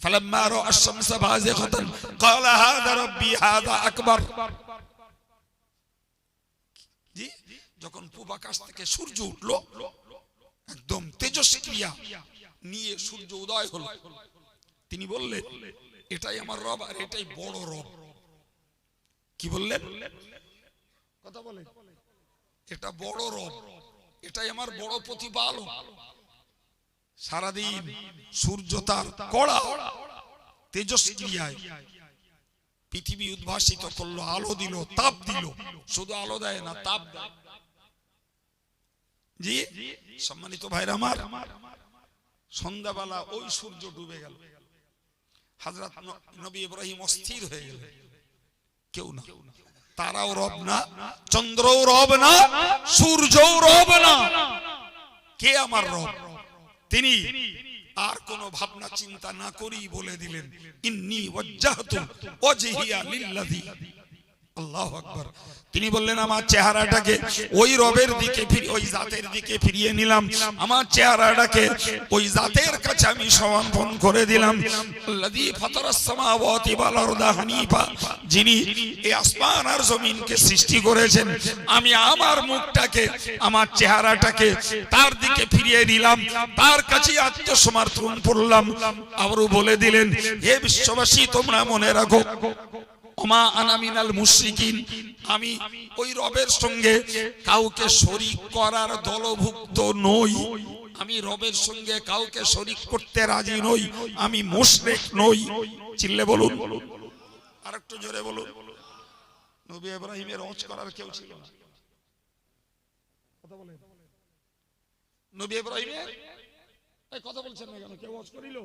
فلما راى الشمس بازغه قال هذا ربي هذا اكبر জি যখন পূব আকাশ থেকে সূর্য উঠলো একদম তেজস্ক্রিয়া নিয়ে সূর্য উদয় হলো তিনি বললেন এটাই আমার রব আর এটাই বড় রব কি বললেন কথা বলে এটা বড় রব এটাই আমার বড় প্রতিপালক সারাদিন সূর্য তার কড়া তেজস্ক্রিয়ায় পৃথিবী উদ্ভাসিত করল আলো দিল তাপ দিল। শুধু আলো দেয় না তাপ দেয়। জি সম্মানিত ভাইরা আমার সন্ধ্যাবেলা ওই সূর্য ডুবে গেল। হাজরত নবী ইব্রাহিম অস্থির হয়ে গেল। কেউ না। তারাও রব না চন্দ্রও রব না সূর্যও রব না। কে আমার রব? তিনি আর কোন ভাবনা চিন্তা না করি বলে দিলেন ইন্নি ওয়াজ্জাহতু ওয়াজহিয়া লিল্লাযী। আল্লাহু আকবার। তিনি বললেন, আমার চেহারাটাকে ওই রবের দিকে ফিরি, ওই জাতের দিকে ফিরিয়ে নিলাম। আমার চেহারাটাকে ওই জাতের কাছে আমি সমর্পণ করে দিলাম। যিনি এই আসমান আর জমিনকে সৃষ্টি করেছেন, আমি আমার মুখটাকে, আমার চেহারাটাকে তার দিকে ফিরিয়ে দিলাম তার কাছে আত্মসমর্পণ করলাম। আবারও বলে দিলেন, হে বিশ্ববাসী, তোমরা মনে রাখো ওমা আনামিনাল মুশরিকিন। আমি ওই রবের সঙ্গে কাউকে শরিক করার দলভুক্ত নই। আমি রবের সঙ্গে কাউকে শরিক করতে রাজি নই। আমি মুশরিক নই। চিল্লে বলুন। আরেকটু জোরে বলুন। নবী ইব্রাহিমের হজ করার কেউ ছিল নবী ইব্রাহিমের? কথা বলছেন না কেন? কেউ হজ করিল?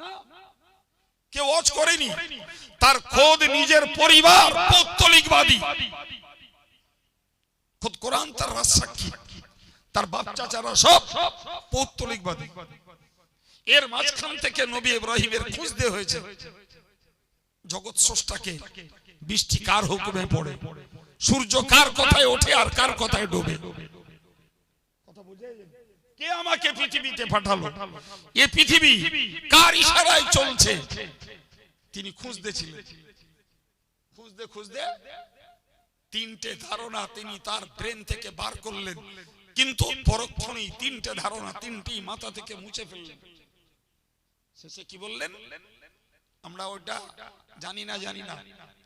না? কেউ অজ করেনি। তার খোদ নিজের পরিবার পৌত্তলিকবাদী। খোদ কোরআন, তার রাজ তার বাপ, চাচারা সব পৌত্তলিকবাদী। এর মাঝখান থেকে নবী ইব্রাহিমের খুঁজতে হয়েছে। জগৎ স্রষ্টাকে বৃষ্টি কার হুকুমে পড়ে? সূর্য কার কথায় ওঠে আর কার কথায় ডোবে? কে আমাকে পৃথিবীতে পাঠালো? এ পৃথিবী কার ইশারায় চলছে? তিনি খুঁজতে ছিলেন। খুঁজতে খুঁজতে তিনটে ধারণা তিনি তার ব্রেন থেকে বার করলেন। কিন্তু পরক্ষণেই তিনটে ধারণা তিনটি মাথা থেকে মুছে ফেললেন। শেষে কি বললেন? আমরা ওটা জানি না জানি না।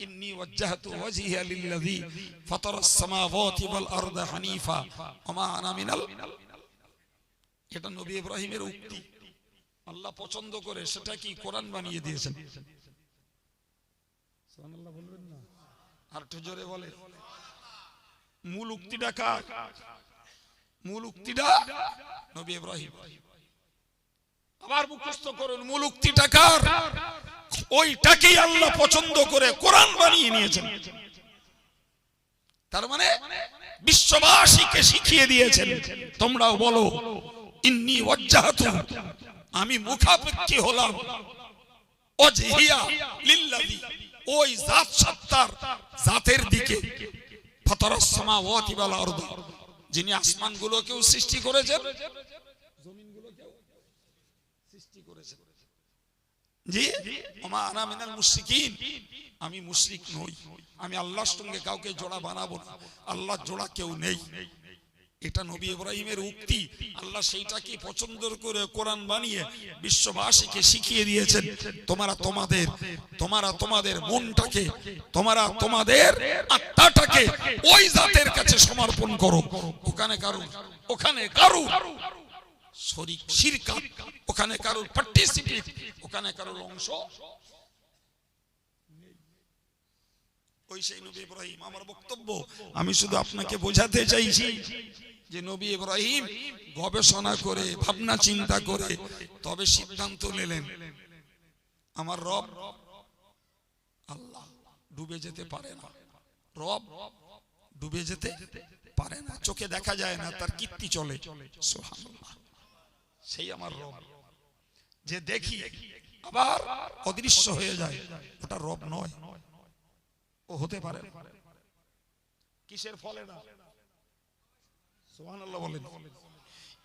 ইন্নি ওয়াজ্জাহতু ওয়াজহিয়া লিল্লাযী ফাতারাস সামাওয়াতি ওয়াল আরদা হানিফা। ওয়া মা আনা মিনাল এটা নবী ইব্রাহিমের উক্তি। আল্লাহ পছন্দ করে সেটা কি কোরআন বানিয়ে দিয়েছেন। সুবহানাল্লাহ বলবেন না। আর একটু জোরে বলে মূল উক্তিটা কার? মূল উক্তিটা নবী ইব্রাহিম। আবার মুখস্থ করুন, মূল উক্তিটা কার? ওইটাকেই আল্লাহ পছন্দ করে কোরআন বানিয়ে নিয়েছেন। তার মানে বিশ্ববাসীকে শিখিয়ে দিয়েছেন, তোমরাও বলো, ইন্নি ওয়াজ্জাহাতু, আমি মুখাপেক্ষী হলাম, ওয়াজহিয়া লিল্লাযী। ওই জাত সত্তার জাতের দিকে। ফাতারাস সামাওয়াতি ওয়াল আরদ। যিনি আসমানগুলোকেও সৃষ্টি করেছেন, জমিনগুলোকেও সৃষ্টি করেছেন। জি? ওমা আনা মিনাল মুশরিকিন। আমি মুশরিক নই। আমি আল্লাহর সঙ্গে কাউকে জোড়া বানাবো না। আল্লাহ জোড়া কেউ নেই। এটা নবী ইব্রাহিমের উক্তি। আল্লাহ সেইটাকে পছন্দ করে কোরআন বানিয়ে বিশ্ববাসীকে শিখিয়ে দিয়েছেন। তোমরা তোমাদের তোমরা তোমাদের মনটাকে, তোমরা তোমাদের আত্মাটাকে ওই জাতের কাছে সমর্পণ করো। ওখানে কারু ওখানে কারু শরিক শিরকাত ওখানে কারোর পার্টিসিপেট ওখানে কারোর অংশ ওই সেই নবী ইব্রাহিম, আমার বক্তব্য, আমি শুধু আপনাকে বোঝাতে চাইছি যে নবী ইব্রাহিম গবেষণা করে, ভাবনা চিন্তা করে, তবে সিদ্ধান্ত নিলেন, আমার রব আল্লাহ ডুবে যেতে পারে না। রব ডুবে যেতে পারে না। চোখে দেখা যায় না, তার কীর্তি চলে। সেই আমার রব। যে দেখি আবার অদৃশ্য হয়ে যায়, ওটা রব নয়। ও হতে পারে কিসের ফলে না? বলেন।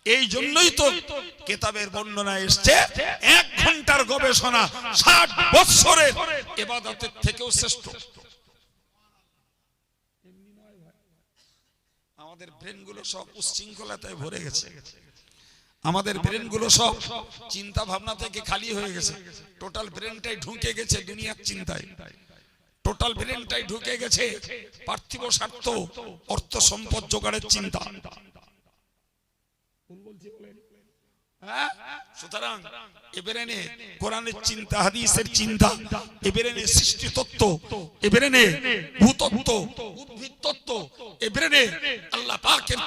এই জন্যই তো কেতাবের বর্ণনা এসছে এক ঘণ্টার গবেষণা ষাট বৎসরের এবাদতের থেকেও শ্রেষ্ঠ। আমাদের ব্রেনগুলো সব উচ্ছৃঙ্খলতায় ভরে গেছে। আমাদের ব্রেনগুলো সব চিন্তা ভাবনা থেকে খালি হয়ে গেছে। টোটাল ব্রেনটাই ঢুকে গেছে দুনিয়ার চিন্তায়। টোটাল ব্রেনটাই ঢুকে গেছে। পার্থিব স্বার্থ, অর্থ সম্পদ জোগাড়ের চিন্তা। হ্যাঁ?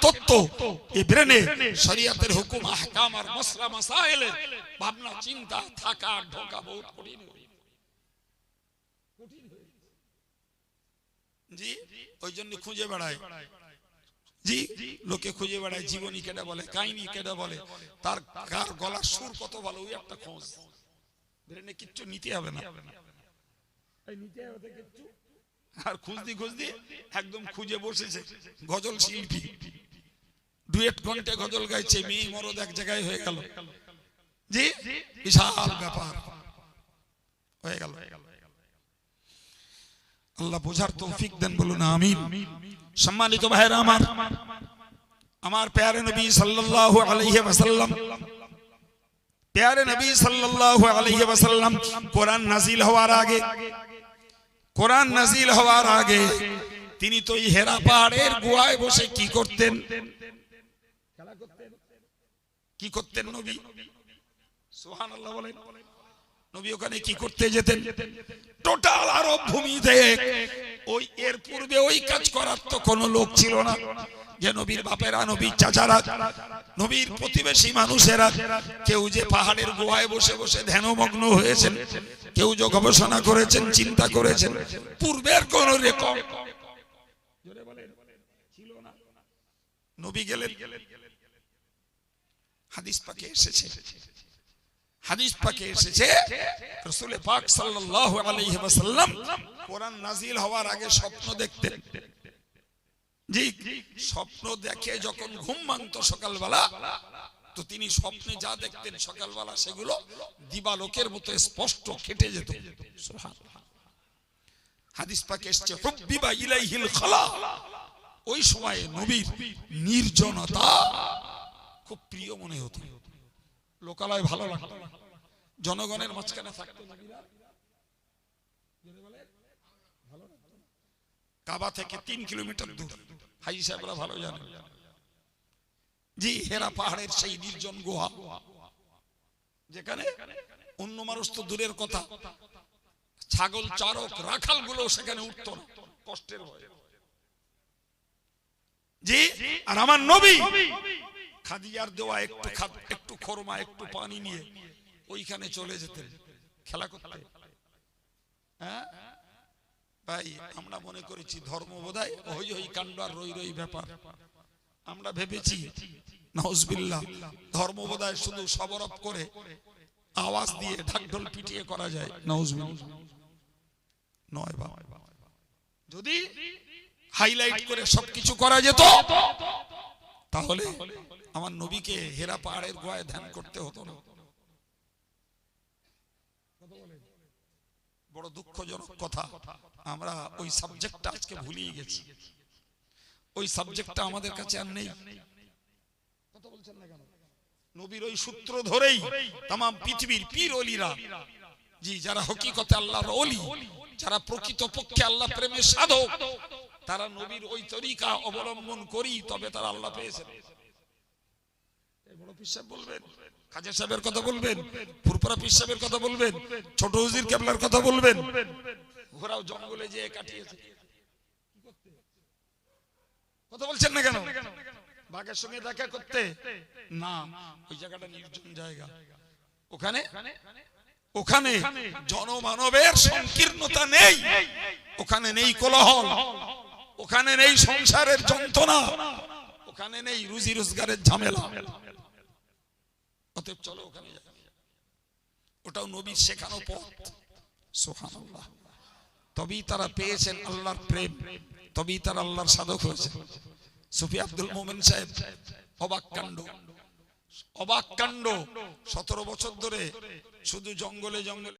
তত্ত্ব শরিয়াতের হুকুম আর মসলা মাসাইলের ভাবনা, চিন্তা, থাকা, ঢোকা বহুত কঠিন হয়ে গেছে। জি ওই জন্য খুঁজে বেড়ায়। জি লোকে খুঁজে বেড়ায় জীবনী কেটে বলে কাহিনী কেটে বলে তার কার গলার সুর কত ভালো ওই একটা খোঁজ। ব্রেনে কিচ্ছু নিতে হবে না। নিতে হবে কিচ্ছু। আর খুঁজদি খুঁজদি একদম খুঁজে বসেছে গজল শিল্পী। ডুয়েট ঘন্টে গজল গাইছে মেয়ে মরদ এক জায়গায় হয়ে গেল। জি বিশাল ব্যাপার। হয়ে গেল। আল্লাহ বোঝার তৌফিক দেন বলুন, আমিন। সম্মানিত ভাইরা আমার আমার প্যারে নবী সাল্লাল্লাহু আলাইহি ওয়াসাল্লাম, প্যারে নবী সাল্লাল্লাহু আলাইহি ওয়াসাল্লাম কোরআন নাজিল হওয়ার আগে, কোরআন নাজিল হওয়ার আগে তিনি তো এই হেরা পাহাড়ের গুহায় বসে কি করতেন। কি করতেন নবী? সুবহানাল্লাহ বলেন। নবী, ওখানে কি করতে যেতেন? টোটাল আরব ভূমিতে ওই এর পূর্বে ওই কাজ করার তো কোনো লোক ছিল না। যে নবীর বাপেরা, নবীর চাচারা, নবীর প্রতিবেশী মানুষেরা, কেউ যে পাহাড়ের গুহায় বসে বসে ধ্যানমগ্ন হয়েছেন, কেউ যে গবেষণা করেছেন, চিন্তা করেছেন, পূর্বের কোন রেকর্ড ছিল না। নবী গেলেন। হাদিস পাকে এসেছে। হাদিস পাকে এসেছে রাসূল পাক সাল্লাল্লাহু আলাইহি ওয়াসাল্লাম কোরআন নাজিল হওয়ার আগে স্বপ্ন দেখতেন। জি, স্বপ্ন দেখে যখন ঘুম ভাঙতো সকালবেলা, তো তিনি স্বপ্নে যা দেখতেন সকালবেলা সেগুলো দিবালোকের মতো স্পষ্ট কেটে যেত। হাদিস পাকে এসেছে, হুব্বিবা ইলাইহিল খালা। ওই সময়ে নবীর নির্জনতা খুব প্রিয় মনে হতো। লোকালয় ভালো লাগতো। জনগণের মাঝখানে থাকতো কাবা থেকে তিন কিলোমিটার দূর। হাজি সাহেবরা ভালো জানেন জি, হেরা পাহাড়ের সেই নির্জন গুহা। যেখানে অন্য মানুষ তো দূরের কথা। ছাগল, চারক রাখালগুলো সেখানে উঠত কষ্টের ভয়ে। জি, আর আমার নবী। খাদিজার দেওয়া একটু একটু খরমা, একটু পানি নিয়ে ওইখানে চলে যেতেন। খেলা করতে। হ্যাঁ? ভাই, আমরা মনে করেছি ধর্ম বোধহয় হই হই কাণ্ড আর রই রই ব্যাপার। আমরা ভেবেছি নজবিল্লা ধর্ম বোধহয় শুধু সবরফ করে আওয়াজ দিয়ে ঢাকঢোল পিটিয়ে করা যায় নজবিল্লা নয় বাবা যদি হাইলাইট করে সবকিছু করা যেত তাহলে আমার নবীকে হেরা পাহাড়ের গোয়ায় ধ্যান করতে হতো না বড় দুঃখজনক কথা, আমরা ওই সাবজেক্টটা আজকে ভুলিয়ে গেছি ওই সাবজেক্টটা আমাদের কাছে আর নেই কথা বলছেন না কেন? নবীর ওই সূত্র ধরেই তাম পৃথিবীর পীর অলিরা, জি, যারা হকিকতে আল্লাহর অলি, যারা প্রকৃত পক্ষে আল্লাহ প্রেমের সাধক তারা নবীর ওই তরিকা অবলম্বন করি তবে তারা আল্লাহ পেয়েছেন। কথা বলছেন না কেন? বাঘের সঙ্গে দেখা করতে? না ওখানে? ওখানে জনমানবের সংকীর্ণতা নেই। ওখানে নেই কোলাহল। ওখানে নেই সংসারের যন্ত্রণা। ওখানে নেই রুজি রোজগারের ঝামেলা। অতএব চলো ওখানে ওটাও নবীর শেখানো পথ। সুবহানাল্লাহ। তবেই তারা পেয়েছেন আল্লাহর প্রেম। তবেই তারা আল্লাহর সাধক হয়েছে। সুফি আব্দুল মোমেন সাহেব, অবাক কাণ্ড। অবাক কাণ্ড। সতেরো বছর ধরে শুধু জঙ্গলে জঙ্গলে